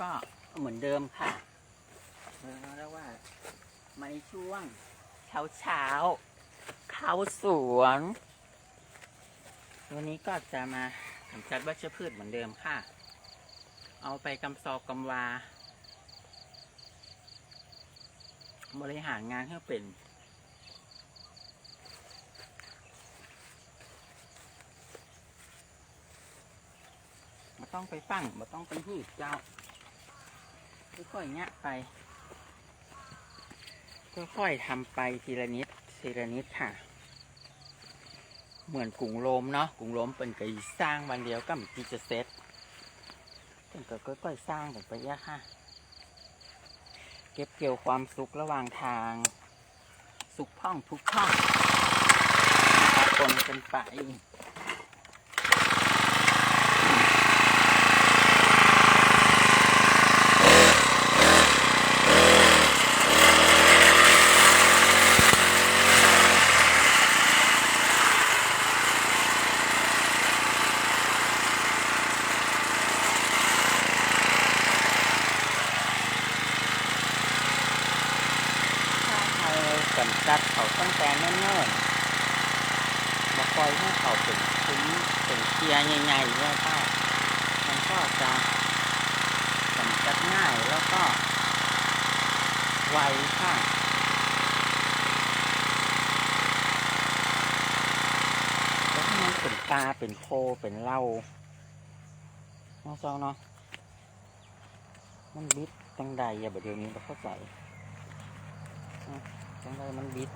ก็เหมือนเดิมค่ะเรียกว่ามาในช่วงเช้าเช้าเข้าสวน วันนี้ก็จะมากำจัดวัชพืชเหมือนเดิมค่ะ เอาไปกำซอกกำวา บริหารงานให้เป็นมาต้องไปฟังมาต้องไปหีบเจ้า ค่อยๆเนี้ยไปค่อยๆทำไปทีละนิดทีละนิดค่ะ เหมือนกรุงโรมเนาะกรุงโรมเป็นก่สร้างวันเดียวก็มีจะเซ็ตเป็นก็ค่อยๆสร้างกันไปยะค่ะ เก็บเกี่ยวความสุขระหว่างทาง สุขพ่องทุกพ่องปนกันไป ถ้าเรากำจัดเขา ตั้งแต่เนิ่นๆมาปล่อยให้เขาเป็นคุ้มเป็นเคียร์ใหญ่ๆเนี่ยค่ะมันก็จะกำจัดง่ายแล้วก็ ไวค่ะแล้วถ้ามันเป็นปลาเป็นโคเป็นเหล้าเนาะซองเนาะมันบิดจังใดอย่าบดเดี๋ยวนี้เราเข้าใจ จังเลยมันบิด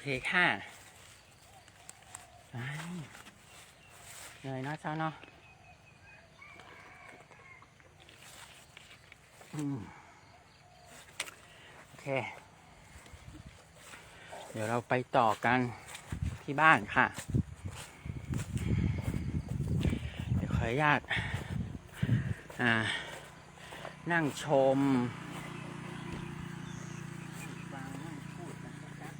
เคค่ะอ้ยเหนื่อยเนาะเจ้าเนาะโอเค เดี๋ยวเราไปต่อกันที่บ้านค่ะ เดี๋ยวขออนุญาตนั่งชมฟังนั่งพูดนะครับ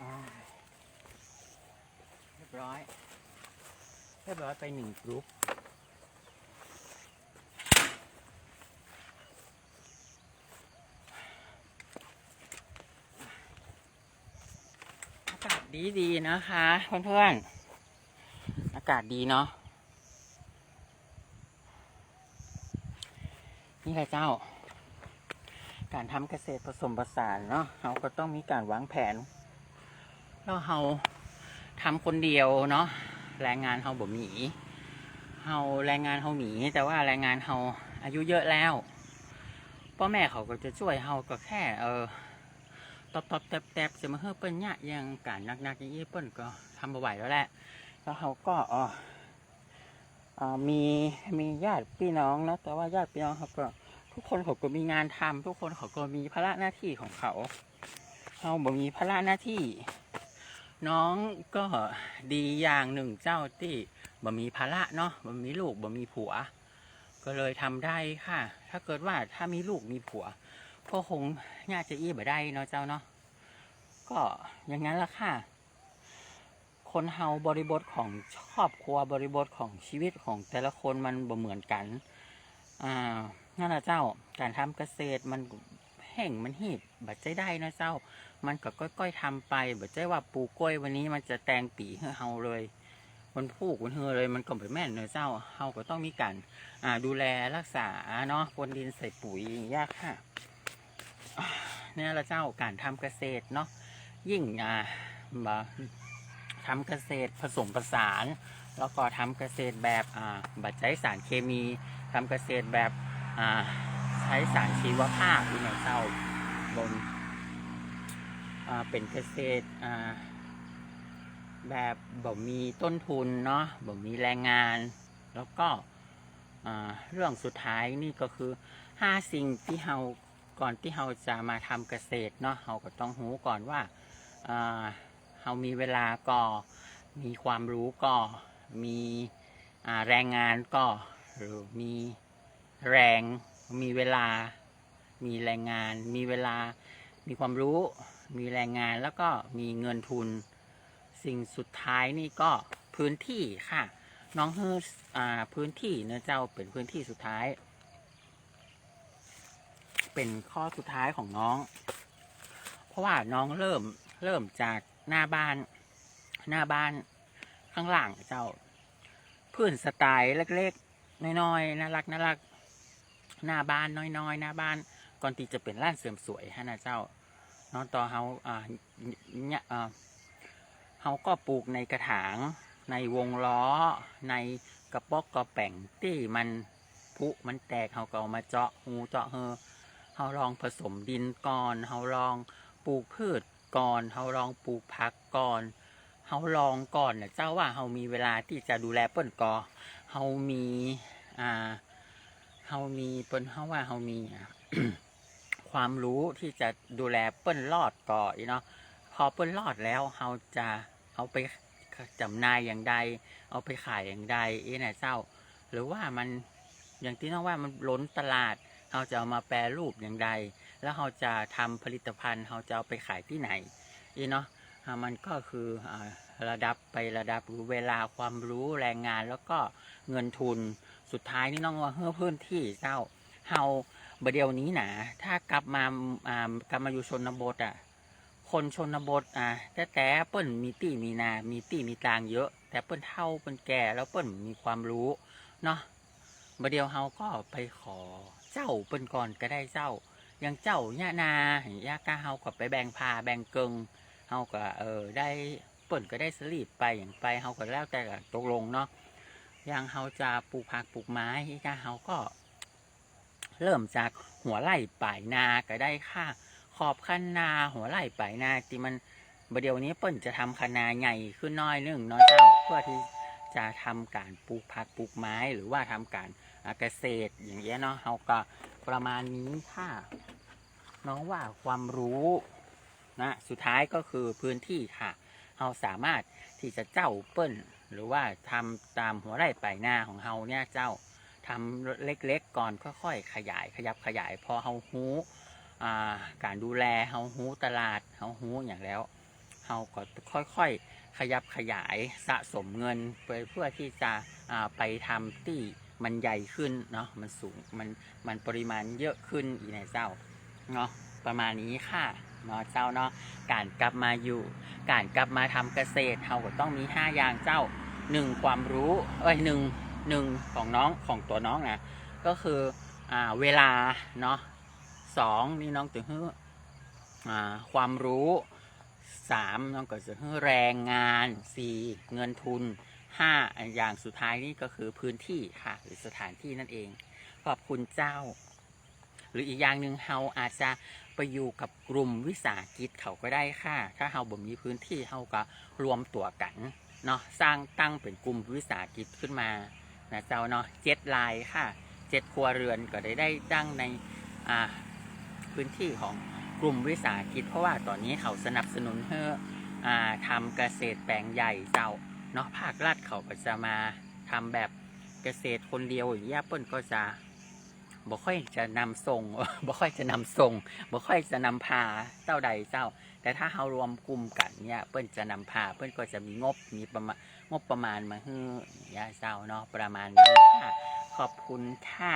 อ่าเร้อยเรียบร้อยไปหนึ่งกรุ๊ปอากาศดีดีๆนะคะเพื่อนๆ อากาศดีเนาะ นี่แหละเจ้า การทำเกษตรผสมผสานเนาะเราก็ต้องมีการวางแผนแล้วเรา ทำคนเดียวเนาะแรงงานเราบ่มีเฮาแรงงานเฮาหนีแต่ว่าแรงงานเฮาอายุเยอะแล้วพ่อแม่เขาก็จะช่วยเฮาก็แค่ เออตอบตอบแตบแตบจะมาเฮ้อเปิ้นเนี่ยยังการนักนักๆอย่างนี้เปิ้นก็ทำบ่ไหวแล้วแหละแล้วเขาก็เออมีมีญาติพี่น้องนะแต่ว่าญาติพี่น้องเขาก็ทุกคนเขาก็มีงานทำทุกคนเขาก็มีภาระหน้าที่ของเขาเราบ่มีภาระหน้าที่ น้องก็ดีอย่างหนึ่งเจ้าที่บ่มีภาระเนาะบ่มีลูกบ่มีผัว ก็เลยทำได้ค่ะ ถ้าเกิดว่าถ้ามีลูกมีผัว ก็คงน่าจะอี้บ่ได้เนาะเจ้าเนาะก็อย่างนั้นละค่ะ คนเฮาบริบทของครอบครัวบริบทของชีวิตของแต่ละคนมันบ่เหมือนกันอ่านั่นนะเจ้าการทำเกษตรมันแห้งมันหีบบัดใจได้นะเจ้า มันก็ก้อยๆทำไปบัดใจว่าปลูกกล้วยวันนี้มันจะแตงปีให้เฮาเลยมันพูกมันเฮอเลยมันก็ไม่แม่นเนอเจ้าเฮาก็ต้องมีการอ่าดูแลรักษาเนาะพรวนดินใส่ปุ๋ยยากค่ะเนี่ยละเจ้าการทำเกษตรเนาะยิ่งอ่าบ่ทำเกษตรผสมผสาน แล้วก็ทำเกษตรแบบอ่าบัดใจสารเคมีทำเกษตรแบบอ่าใช้สารชีวภาพที่เนี่ยเจ้าบน เป็นเกษตรแบบบ่มีต้นทุนเนาะบ่มีแรงงาน แล้วก็เรื่องสุดท้ายนี่ก็คือห้าสิ่งที่เราก่อนที่เราจะมาทำเกษตรเนาะเราก็ต้องรู้ก่อนว่าเรามีเวลาก็มีความรู้ก็มีอแรงงานก็หรือมีแรง มีเวลา มีแรงงาน มีเวลา มีความรู้ มีแรงงานแล้วก็มีเงินทุน สิ่งสุดท้ายนี่ก็พื้นที่ค่ะ น้องเฮออ่าพื้นที่เนื้อะเจ้าเป็นพื้นที่สุดท้าย เป็นข้อสุดท้ายของน้อง เพราะว่าน้องเริ่มเริ่มจากหน้าบ้าน หน้าบ้านข้างหลังเจ้าพื้นสไตล์เล็กๆน้อยๆน่ารักน่ารักหน้าบ้านน้อยๆหน้าบ้านก่อนที่จะเป็นร้านเสริมสวยฮะนะเจ้า เน้องต่อเฮาอ่าเนี่ยอ่าเฮาก็ปลูกในกระถางในวงล้อ ในกระป๋อกกระแป่งที่มันพุมันแตกเฮาก็เอามาเจาะหูเจาะเฮอเฮาลองผสมดินก่อนเฮาลองปลูกพืชก่อนเฮาลองปลูกผักก่อนเฮาลองก่อนเนะเจ้าว่าเฮามีเวลาที่จะดูแลเปิ้นกอเฮามีอ่าเฮามีเปิ้นเฮาว่าเฮามีอะ ความรู้ที่จะดูแลเปิ้นรอดก่อนเนาะพอเปิ้นรอดแล้วเฮาจะเอาไปจำหน่ายอย่างใด เอาไปขายอย่างใดเอ้นะเจ้า หรือว่ามันอย่างที่น้องว่ามันล้นตลาดเฮาจะเอามาแปรรูปอย่างใด แล้วเราจะทำผลิตภัณฑ์เราจะเอาไปขายที่ไหนอีเนาะอ่ามันก็คืออระดับไประดับรู้เวลาความรู้แรงงานแล้วก็เงินทุนสุดท้ายนี่น้องว่าเฮ้อพื้นที่เจ้าเฮา เดียวนี้นะถ้ากลับมาอ่ากลับมาอยู่ชนบทอะ คนชนบทอะแต่แต่เปิ้นมีตีมีนา มีตีมีตางเยอะ แต่เปิ้นเท่าเปิ้นแก่แล้วเปิ้นมีความรู้เนาะบเดียวเฮาก็ไปขอเจ้าเปิ้นก่อนก็ได้เจ้าอย่างเจ้าย่านาย่ากาเฮาก็ไปแบ่งพาแบ่งเกิงเฮาก็เออได้เปิ้นก็ได้สลีปไปอย่างไปเฮาก็แล้วแต่ก็ตกลงเนาะอย่างเฮาจะปลูกผักปลูกไม้ย่าเฮาก็ เริ่มจากหัวไหล่ปลายนาก็ได้ค่ะ ขอบคันนา หัวไหล่ปลายนาที่มันบดเดี๋ยวนี้เปิ้นจะทำคันนาใหญ่ขึ้นน้อยนึงน้อยเจ้าเพื่อที่จะทำการปลูกผักปลูกไม้หรือว่าทำการเกษตรอย่างเงี้ยเนาะเฮาก็ประมาณนี้ค่ะน้องว่าความรู้นะสุดท้ายก็คือพื้นที่ค่ะเราสามารถที่จะเจ้าเปิ้ลหรือว่าทำตามหัวไร่ปลายนาของเราเนี่ยเจ้า ทำเล็กๆก่อนค่อยๆขยายขยับขยายพอเฮาฮู้การดูแลเฮาฮู้ตลาดเฮาฮู้อย่างแล้วเฮาก็ค่อยๆ ขยับขยายสะสมเงินไปเพื่อที่จะไปทำที่มันใหญ่ขึ้นเนาะมันสูงมันมันปริมาณเยอะขึ้นอีในเจ้าเนาะประมาณนี้ค่ะเนาะเจ้าเนาะการกลับมาอยู่ การกลับมาทำเกษตรเราก็ต้องมี 5 อย่างเจ้าหนึ่งความรู้เอ้ยหนึ่ง หนึ่งของน้องของตัวน้องนะก็คืออ่าเวลาเนาะสองนี่น้องจะให้อ่าความรู้สามน้องก็จะให้อแรงงานสี่เงินทุนห้าอย่างสุดท้ายนี่ก็คือพื้นที่ค่ะหรือสถานที่นั่นเอง ขอบคุณเจ้า หรืออีกอย่างหนึ่งเฮาอาจจะไปอยู่กับกลุ่มวิสาหกิจเขาก็ได้ค่ะ ถ้าเฮาบ่มีพื้นที่เฮาก็รวมตัวกันเนาะสร้างตั้งเป็นกลุ่มวิสาหกิจขึ้นมา นะเจ้าเนาะเจ็ดลายค่ะเจ็ดครัวเรือนก็ได้ได้ตั้งในอ่าพื้นที่ของกลุ่มวิสาหกิจ เพราะว่าตอนนี้เขาสนับสนุนให้อ่าทำเกษตรแปลงใหญ่เจ้าเนาะภาครัฐเขาก็จะมาทำแบบเกษตรคนเดียวอย่างเงี้ยเปิ้นก็จะบ่ค่อยจะนำส่งบ่ค่อยจะนำส่งบ่ค่อยจะนำพาเจ้าใดเจ้า แต่ถ้าเฮารวมกลุ่มกันเนี่ยเปิ้นจะนำพาเปิ้นก็จะมีงบมีประมาณ งบประมาณมาให้ยาเจ้าเนาะประมาณนี้ค่ะขอบคุณค่ะ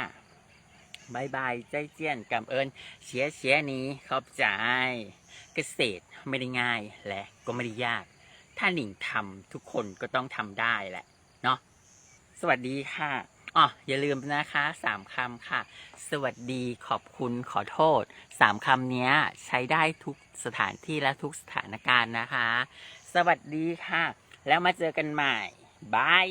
บายบายใจเจียนกำเอิญเชียเชียนี้ขอบใจ เกษตรไม่ได้ง่ายและก็ไม่ได้ยาก ถ้าหนิงทำทุกคนก็ต้องทำได้แหละเนาะสวัสดีค่ะอ๋ออย่าลืมนะคะสามคำค่ะ สวัสดีขอบคุณขอโทษสามคำนี้ใช้ได้ทุกสถานที่และทุกสถานการณ์นะคะ สวัสดีค่ะ แล้วมาเจอกันใหม่บาย